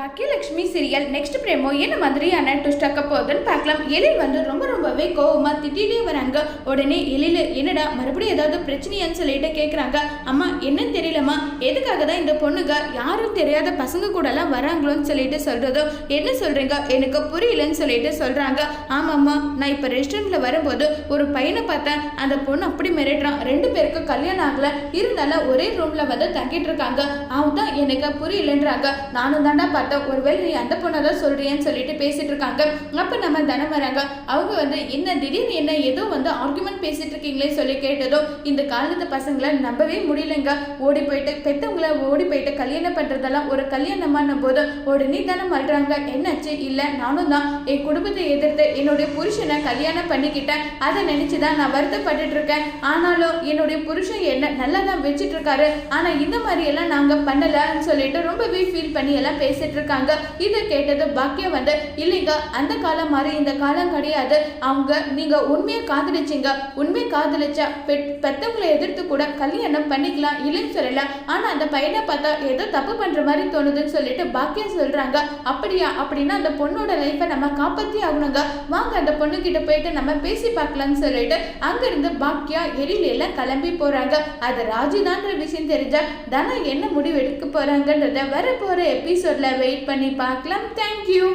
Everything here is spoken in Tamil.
பாக்கியலட்சுமி சீரியல் நெக்ஸ்ட் பிரேமோ என்ன மாதிரியான ட்விஸ்டாக்க போகுதுன்னு பார்க்கலாம். எழில் வந்து ரொம்ப ரொம்பவே கோவமாக திட்டிகிட்டே வராங்க. உடனே எழில் என்னடா மறுபடியும் ஏதாவது பிரச்சனையான்னு சொல்லிட்டு கேட்குறாங்க அம்மா என்னன்னு தெரியலம்மா. எதுக்காக தான் இந்த பொண்ணுங்க யாரும் தெரியாத பசங்க கூடலாம் வராங்களோன்னு சொல்லிட்டு சொல்கிறதோ என்ன சொல்கிறீங்க எனக்கு புரியலன்னு சொல்லிட்டு சொல்கிறாங்க ஆமாம்மா நான் இப்போ ரெஸ்டாரண்ட்டில் வரும்போது ஒரு பையனை பார்த்தேன். அந்த பொண்ணு அப்படி மிரட்டுறான். ரெண்டு பேருக்கும் கல்யாணம் ஆகலை. இருந்தாலும் ஒரே ரூமில் வந்து தங்கிட்டு இருக்காங்க. அவன் தான் எனக்கு புரியலன்றாங்க. நானும் தாண்டா பார்த்தேன் ஒருவேளை நீ அந்த பொண்ணை தான் சொல்றியன்னு சொல்லிட்டு பேசிட்டு இருக்காங்க. அப்போ நம்ம தனம் வராங்க. அவங்க வந்து என்ன திடீர்னு என்ன ஏதோ வந்து ஆர்குமெண்ட் பேசிட்டு இருக்கீங்களே சொல்லி கேட்டதோ இந்த காலத்து பசங்களை நம்பவே முடியலங்க. ஓடி போயிட்டு பெற்றவங்கள ஓடி போயிட்டு கல்யாணம் பண்றதெல்லாம் ஒரு கல்யாணமான போது உடனே தானே மாட்டுறாங்க என்னாச்சு? இல்லை நானும் தான். என் குடும்பத்தை எதிர்த்து என்னுடைய புருஷனை கல்யாணம் பண்ணிக்கிட்டேன். அதை நினைச்சுதான் நான் வருத்தப்பட்டுட்டு இருக்கேன். ஆனாலும் என்னுடைய புருஷன் என்ன நல்லா தான் வச்சுட்டு இருக்காரு. ஆனா இந்த மாதிரி எல்லாம் நாங்க பண்ணலன்னு சொல்லிட்டு ரொம்பவே ஃபீல் பண்ணி எல்லாம் பேசிட்டு இருக்காங்க. இதை கேட்டது பாக்கியம் வந்து இல்லைங்க அந்த காலம் மாதிரி இந்த காலம் கிடையாது. அவங்க நீங்க உண்மையை காதலிச்சீங்க. உண்மையை காதலிச்சா பெத்தவங்களை எதிர்த்து கூட கல்யாணம் பண்ணிக்கலாம் இல்லைன்னு சொல்லலாம் ஆனா அந்த பையனை பார்த்தா ஏதோ தப்பு பண்ற மாதிரி தோணுதுன்னு சொல்லிட்டு பாக்கியம் சொல்றாங்க. அப்படியா அப்படின்னா அந்த பொண்ணோட லைஃப்பை நம்ம காப்பாத்தி ஆகணுங்க. வாங்க அந்த பொண்ணு கிட்ட போயிட்டு நம்ம பேசி பார்க்கலாம்னு சொல்லிட்டு அங்கிருந்து பாக்கியா எரியில எல்லாம் கிளம்பி போறாங்க. அது ராஜினான்ற விஷயம் தெரிஞ்சா தனா என்ன முடிவு எடுக்க போறாங்கன்றத வர எபிசோட்ல வெயிட் பண்ணி பார்க்கலாம். தேங்க்யூ